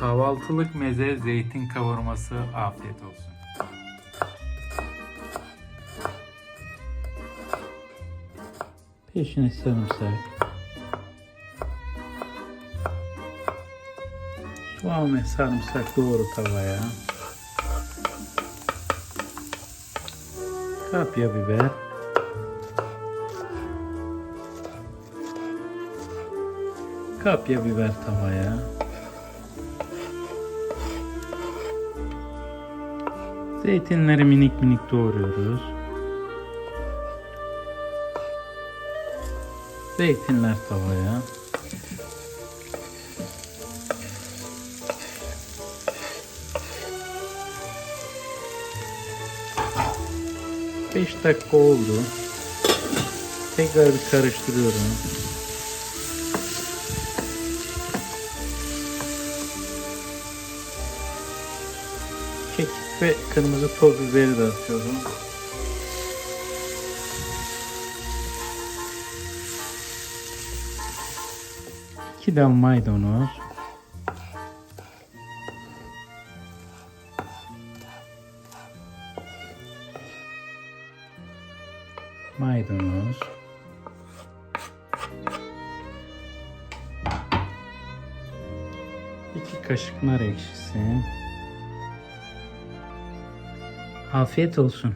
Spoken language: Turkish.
Kahvaltılık meze zeytin kavurması afiyet olsun. Peşine sarımsak. Soğan ve sarımsak doğru tavaya. Kapya biber. Kapya biber tavaya. Zeytinleri minik minik doğruyoruz. Zeytinler tavaya. Beş dakika oldu. Tekrar bir karıştırıyorum. Kekik ve kırmızı toz biberi de atıyorum. İki dal maydanoz. Maydanoz. İki kaşık nar ekşisi. Afiyet olsun.